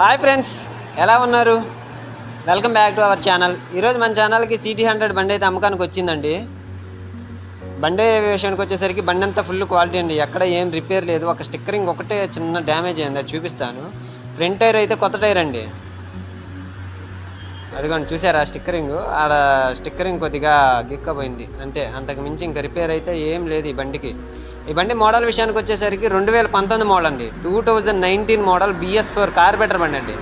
Hi friends ఎలా ఉన్నారు? Welcome back to our channel ఈరోజు మన ఛానల్కి సిటీ హండ్రెడ్ బండి అయితే అమ్మకానికి వచ్చిందండి. బండి విషయానికి వచ్చేసరికి బండి అంతా ఫుల్ క్వాలిటీ అండి. ఎక్కడ ఏం రిపేర్ లేదు. ఒక స్టిక్కరింగ్ ఒకటే చిన్న డ్యామేజ్ అయింది. అది చూపిస్తాను. ఫ్రంట్ టైర్ అయితే కొత్త టైర్ అండి. అదిగోండి చూసారా స్టిక్కరింగ్? ఆడ స్టిక్కరింగ్ కొద్దిగా గిక్కపోయింది అంతే. అంతకు మించి ఇంకా రిపేర్ అయితే ఏం లేదు ఈ బండికి. ఈ బండి మోడల్ విషయానికి వచ్చేసరికి రెండు వేల పంతొమ్మిది మోడల్ అండి. Two thousand nineteen model BS four carburettor బండి అండి.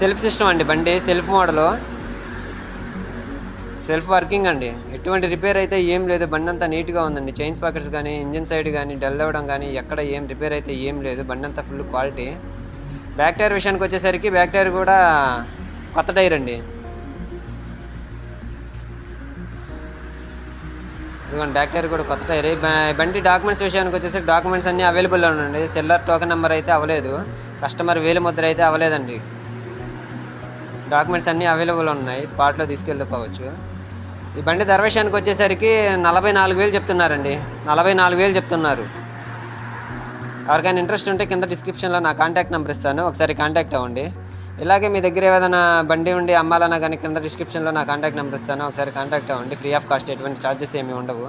సెల్ఫ్ సిస్టమ్ అండి బండి సెల్ఫ్ మోడలు. సెల్ఫ్ వర్కింగ్ అండి. ఎటువంటి రిపేర్ అయితే ఏం లేదు బండి అంతా నీట్గా ఉందండి. చైన్స్ పాకెట్స్ కానీ ఇంజిన్ సైడ్ కానీ డల్ అవ్వడం కానీ ఎక్కడ ఏం రిపేర్ అయితే ఏం లేదు బండి అంతా ఫుల్ క్వాలిటీ. బ్యాక్ టైర్ విషయానికి వచ్చేసరికి బ్యాక్ టైర్ కూడా కొత్త టైర్ అండి. ఇదిగోండి బ్యాక్ టైర్ కూడా కొత్త టైర్. బండి డాక్యుమెంట్స్ విషయానికి వచ్చేసరికి డాక్యుమెంట్స్ అన్నీ అవైలబుల్లో ఉండండి సెల్లర్ టోకెన్ నెంబర్ అయితే అవ్వలేదు. కస్టమర్ వేలు ముద్ర అయితే అవ్వలేదండి. డాక్యుమెంట్స్ అన్నీ అవైలబుల్ ఉన్నాయి. స్పాట్లో తీసుకెళ్ళిపోవచ్చు ఈ బండి ధర విషయానికి వచ్చేసరికి నలభై నాలుగు వేలు చెప్తున్నారండి. నలభై నాలుగు వేలు చెప్తున్నారు. ఎవరికైనా ఇంట్రెస్ట్ ఉంటే కింద డిస్క్రిప్షన్లో నా కాంటాక్ట్ నెంబర్ ఇస్తాను. ఒకసారి కాంటాక్ట్ అవ్వండి. ఇలాగే మీ దగ్గర ఏదైనా బండి ఉండి అమ్మాలన్నా కానీ కింద డిస్క్రిప్షన్లో నా కాంటాక్ట్ నెంబర్ ఇస్తాను. ఒకసారి కాంటాక్ట్ అవ్వండి. ఫ్రీ ఆఫ్ కాస్ట్ ఎటువంటి ఛార్జెస్ ఏమీ ఉండవు.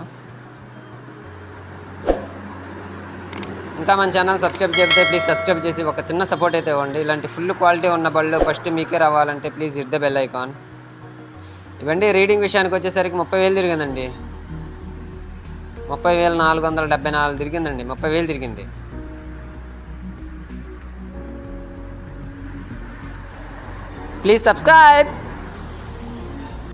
ఇంకా మన ఛానల్ సబ్స్క్రైబ్ చేస్తే ప్లీజ్ సబ్స్క్రైబ్ చేసి ఒక చిన్న సపోర్ట్ అయితే ఇవ్వండి. ఇలాంటి ఫుల్ క్వాలిటీ ఉన్న బళ్ళు ఫస్ట్ మీకే రావాలంటే please hit the bell icon ఇవ్వండి రీడింగ్ విషయానికి వచ్చేసరికి ముప్పై వేలు తిరిగిందండి. ముప్పై వేల నాలుగు వందల డెబ్బై నాలుగు తిరిగిందండి. ముప్పై వేలు తిరిగింది. Please subscribe